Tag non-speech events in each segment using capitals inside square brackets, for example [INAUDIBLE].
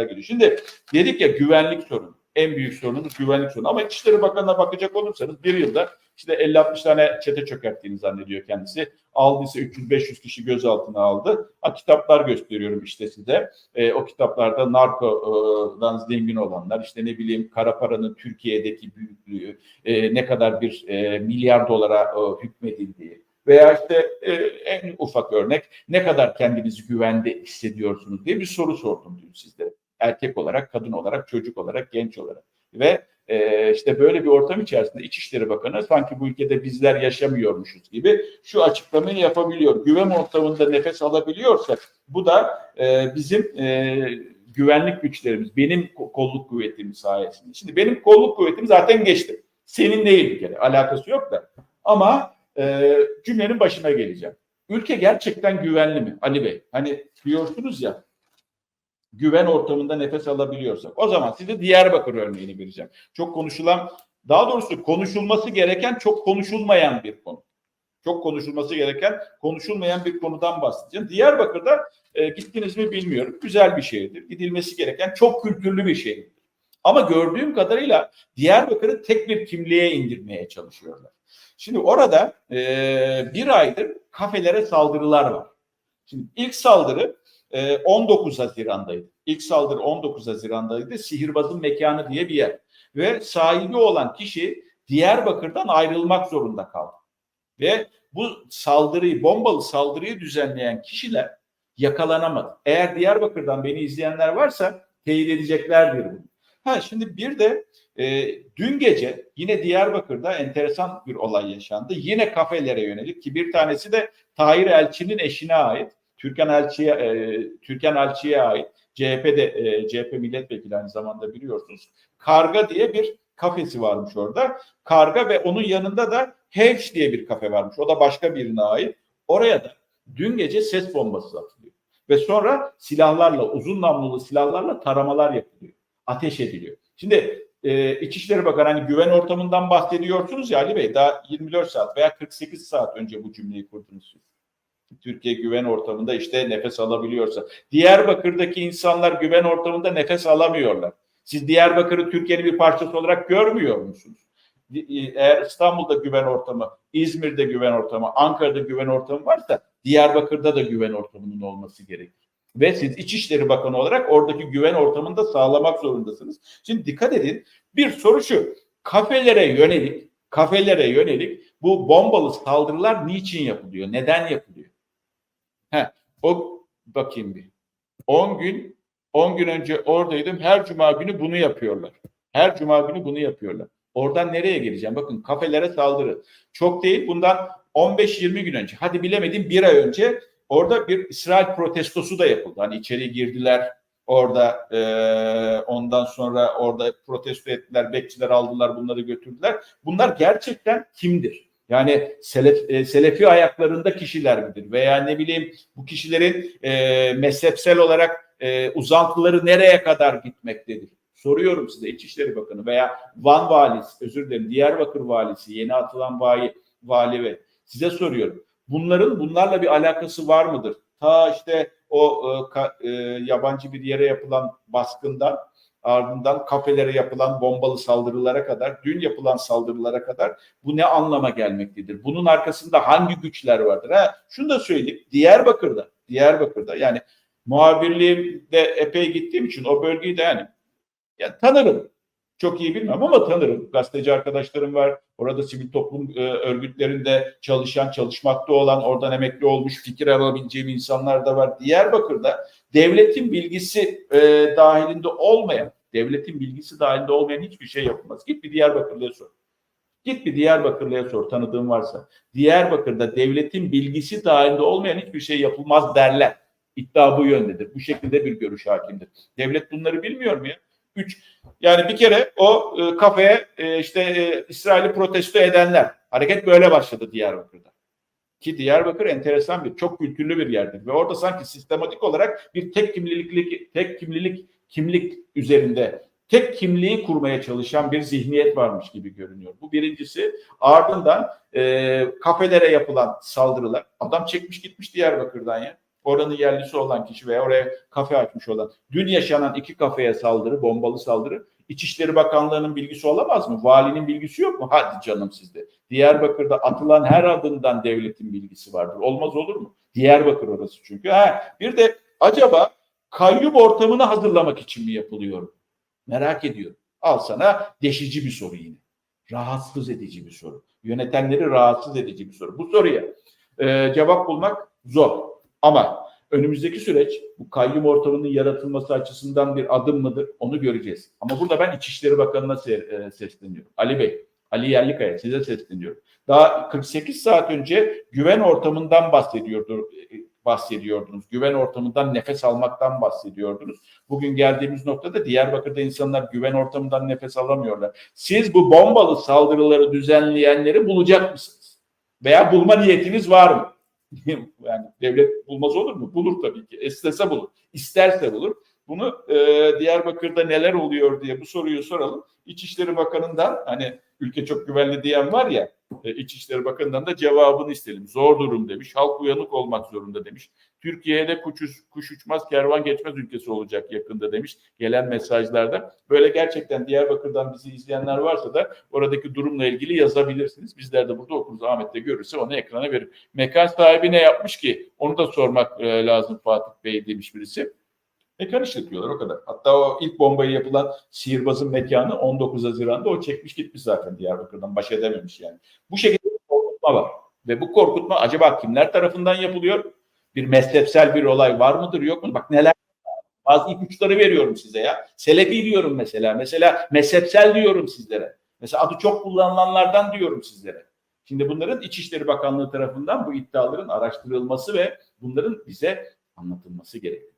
geliyor. Şimdi dedik ya güvenlik sorunu. En büyük sorunumuz güvenlik sorunu. Ama İçişleri Bakanı'na bakacak olursanız bir yılda işte 50-60 tane çete çökerttiğini zannediyor kendisi. Aldıysa 300-500 kişi gözaltına aldı. Ha, kitaplar gösteriyorum işte size. E, o kitaplarda narkodan zengin olanlar, işte ne bileyim kara paranın Türkiye'deki büyüklüğü, e, ne kadar bir e, milyar dolara e, hükmedildiği veya işte e, en ufak örnek ne kadar kendinizi güvende hissediyorsunuz diye bir soru sordum dün sizlere. Erkek olarak, kadın olarak, çocuk olarak, genç olarak. Ve e, işte böyle bir ortam içerisinde İçişleri Bakanı sanki bu ülkede bizler yaşamıyormuşuz gibi şu açıklamayı yapabiliyor. Güven ortamında nefes alabiliyorsak bu da e, bizim e, güvenlik güçlerimiz, benim kolluk kuvvetimiz sayesinde. Şimdi benim kolluk kuvvetim zaten geçti. Senin değil bir kere, alakası yok da. Ama e, cümlenin başına geleceğim. Ülke gerçekten güvenli mi Ali Bey? Hani diyorsunuz ya güven ortamında nefes alabiliyorsak. O zaman size Diyarbakır örneğini vereceğim. Çok konuşulan, daha doğrusu konuşulması gereken çok konuşulmayan bir konu. Çok konuşulması gereken, konuşulmayan bir konudan bahsedeceğim. Diyarbakır'da e, gittiniz mi bilmiyorum. Güzel bir şehirdir. Gidilmesi gereken çok kültürlü bir şehirdir. Ama gördüğüm kadarıyla Diyarbakır'ı tek bir kimliğe indirmeye çalışıyorlar. Şimdi orada e, bir aydır kafelere saldırılar var. Şimdi ilk saldırı e, 19 Haziran'daydı. İlk saldırı 19 Haziran'daydı. Sihirbazın mekanı diye bir yer. Ve sahibi olan kişi Diyarbakır'dan ayrılmak zorunda kaldı. Ve bu saldırıyı, bombalı saldırıyı düzenleyen kişiler yakalanamadı. Eğer Diyarbakır'dan beni izleyenler varsa teyit edeceklerdir bunu. Ha şimdi bir de e, dün gece yine Diyarbakır'da enteresan bir olay yaşandı. Yine kafelere yönelik ki bir tanesi de Tahir Elçi'nin eşine ait. Türkan Elçi'ye e, Türkan Elçi'ye ait. CHP'de e, CHP milletvekili aynı zamanda biliyorsunuz. Karga diye bir kafesi varmış orada. Karga ve onun yanında da Hevş diye bir kafe varmış. O da başka birine ait. Oraya da dün gece ses bombası atılıyor. Ve sonra silahlarla, uzun namlulu silahlarla taramalar yapılıyor. Ateş ediliyor. Şimdi e, İçişleri Bakanı hani güven ortamından bahsediyorsunuz ya Ali Bey daha 24 saat veya 48 saat önce bu cümleyi kurdunuz. Türkiye güven ortamında işte nefes alabiliyorsa. Diyarbakır'daki insanlar güven ortamında nefes alamıyorlar. Siz Diyarbakır'ı Türkiye'nin bir parçası olarak görmüyor musunuz? Eğer İstanbul'da güven ortamı, İzmir'de güven ortamı, Ankara'da güven ortamı varsa Diyarbakır'da da güven ortamının olması gerekir. Ve siz İçişleri Bakanı olarak oradaki güven ortamını da sağlamak zorundasınız. Şimdi dikkat edin bir soru şu. Kafelere yönelik, kafelere yönelik bu bombalı saldırılar niçin yapılıyor? Neden yapılıyor? He, o bakayım bir. 10 gün 10 gün önce oradaydım. Her cuma günü bunu yapıyorlar. Her cuma günü bunu yapıyorlar. Oradan nereye geleceğim? Bakın kafelere saldırı. Çok değil bundan 15-20 gün önce. Hadi bilemedim bir ay önce orada bir İsrail protestosu da yapıldı. Hani içeri girdiler orada e, ondan sonra orada protesto ettiler. Bekçiler aldılar bunları götürdüler. Bunlar gerçekten kimdir? Yani selef, e, selefi ayaklarında kişiler midir? Veya ne bileyim bu kişilerin e, mezhepsel olarak e, uzantıları nereye kadar gitmektedir? Soruyorum size İçişleri Bakanı veya Van Valisi, özür dilerim Diyarbakır Valisi, yeni atılan vali, vali ve size soruyorum. Bunların bunlarla bir alakası var mıdır? Ta işte o e, ka, e, yabancı bir yere yapılan baskından ardından kafelere yapılan bombalı saldırılara kadar, dün yapılan saldırılara kadar bu ne anlama gelmektedir? Bunun arkasında hangi güçler vardır? Ha, şunu da söyleyeyim. Diyarbakır'da, Diyarbakır'da yani muhabirliğimde epey gittiğim için o bölgeyi de yani, yani tanırım. Çok iyi bilmem ama tanırım. Gazeteci arkadaşlarım var. Orada sivil toplum e, örgütlerinde çalışan, çalışmakta olan, oradan emekli olmuş, fikir alabileceğim insanlar da var. Diyarbakır'da devletin bilgisi e, dahilinde olmayan, devletin bilgisi dahilinde olmayan hiçbir şey yapılmaz. Git bir Diyarbakırlı'ya sor. Git bir Diyarbakırlı'ya sor tanıdığın varsa. Diyarbakır'da devletin bilgisi dahilinde olmayan hiçbir şey yapılmaz derler. İddia bu yöndedir. Bu şekilde bir görüş hakimdir. Devlet bunları bilmiyor mu ya? Üç, yani bir kere o e, kafeye e, işte e, İsrail'i protesto edenler. Hareket böyle başladı Diyarbakır'da. Ki Diyarbakır enteresan bir, çok kültürlü bir yerdir. Ve orada sanki sistematik olarak bir tek kimlilik, tek kimlilik kimlik üzerinde tek kimliği kurmaya çalışan bir zihniyet varmış gibi görünüyor. Bu birincisi. Ardından e, kafelere yapılan saldırılar. Adam çekmiş gitmiş Diyarbakır'dan ya. Oranın yerlisi olan kişi veya oraya kafe açmış olan dün yaşanan iki kafeye saldırı, bombalı saldırı İçişleri Bakanlığı'nın bilgisi olamaz mı? Valinin bilgisi yok mu? Hadi canım sizde. Diyarbakır'da atılan her adımdan devletin bilgisi vardır. Olmaz olur mu? Diyarbakır orası çünkü. Ha, bir de acaba kayyum ortamını hazırlamak için mi yapılıyor? Merak ediyorum. Al sana deşici bir soru yine. Rahatsız edici bir soru. Yönetenleri rahatsız edici bir soru. Bu soruya e, cevap bulmak zor. Ama önümüzdeki süreç bu kayyum ortamının yaratılması açısından bir adım mıdır onu göreceğiz. Ama burada ben İçişleri Bakanı'na se- e, sesleniyorum. Ali Bey, Ali Yerlikaya size sesleniyorum. Daha 48 saat önce güven ortamından bahsediyordu, e, bahsediyordunuz. Güven ortamından nefes almaktan bahsediyordunuz. Bugün geldiğimiz noktada Diyarbakır'da insanlar güven ortamından nefes alamıyorlar. Siz bu bombalı saldırıları düzenleyenleri bulacak mısınız? Veya bulma niyetiniz var mı? [LAUGHS] yani devlet bulmaz olur mu? Bulur tabii ki. İstese bulur. İsterse bulur. Bunu e, Diyarbakır'da neler oluyor diye bu soruyu soralım. İçişleri Bakanı'ndan hani ülke çok güvenli diyen var ya e, İçişleri Bakanı'ndan da cevabını isteyelim. Zor durum demiş. Halk uyanık olmak zorunda demiş. Türkiye'de kuş, kuş uçmaz kervan geçmez ülkesi olacak yakında demiş. Gelen mesajlarda. Böyle gerçekten Diyarbakır'dan bizi izleyenler varsa da oradaki durumla ilgili yazabilirsiniz. Bizler de burada okuruz. Ahmet de görürse onu ekrana verir. Mekan sahibi ne yapmış ki? Onu da sormak e, lazım Fatih Bey demiş birisi. Mekan işletiyorlar o kadar. Hatta o ilk bombayı yapılan sihirbazın mekanı 19 Haziran'da o çekmiş gitmiş zaten Diyarbakır'dan. Baş edememiş yani. Bu şekilde bir korkutma var. Ve bu korkutma acaba kimler tarafından yapılıyor? Bir mezhepsel bir olay var mıdır yok mu? Bak neler bazı ipuçları veriyorum size ya. Selefi diyorum mesela. Mesela mezhepsel diyorum sizlere. Mesela adı çok kullanılanlardan diyorum sizlere. Şimdi bunların İçişleri Bakanlığı tarafından bu iddiaların araştırılması ve bunların bize anlatılması gerekiyor.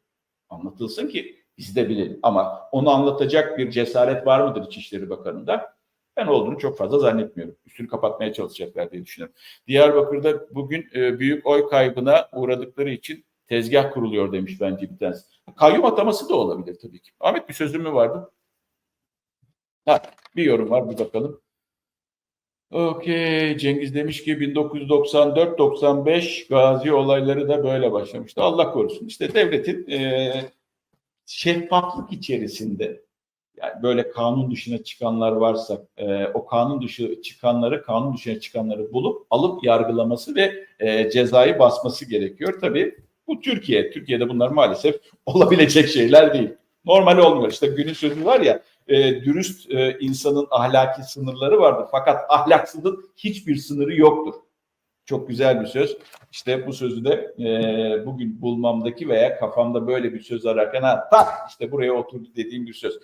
Anlatılsın ki biz de bilelim. Ama onu anlatacak bir cesaret var mıdır İçişleri Bakanı'nda? Ben olduğunu çok fazla zannetmiyorum. Üstünü kapatmaya çalışacaklar diye düşünüyorum. Diyarbakır'da bugün e, büyük oy kaybına uğradıkları için tezgah kuruluyor demiş bence bir tanesi. Kayyum ataması da olabilir tabii ki. Ahmet bir sözün mü vardı? Ha, bir yorum var bir bakalım. Okey. Cengiz demiş ki 1994-95 Gazi olayları da böyle başlamıştı. Allah korusun. İşte devletin e, şeffaflık içerisinde yani böyle kanun dışına çıkanlar varsa e, o kanun dışı çıkanları kanun dışına çıkanları bulup alıp yargılaması ve e, cezayı basması gerekiyor. Tabii bu Türkiye. Türkiye'de bunlar maalesef [LAUGHS] olabilecek şeyler değil. Normal olmuyor. İşte günün sözü var ya e, dürüst e, insanın ahlaki sınırları vardır. Fakat ahlaksızın hiçbir sınırı yoktur. Çok güzel bir söz. İşte bu sözü de e, bugün bulmamdaki veya kafamda böyle bir söz ararken ha tak işte buraya oturdu dediğim bir söz.